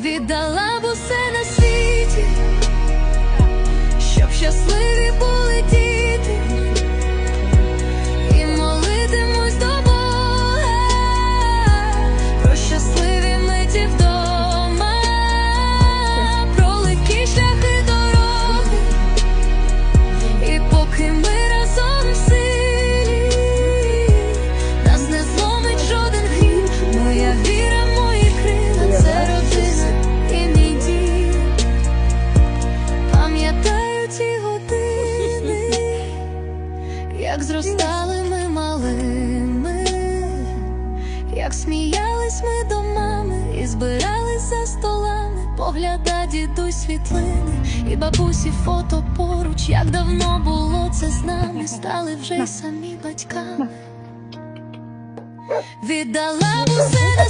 віддала б усе на світі, як зростали ми малими, як сміялись ми до мами і збирались за столами, погляда дідусь світлини, і бабусі фото поруч, як давно було це з нами, стали вже й самі батьками. Віддала б усе на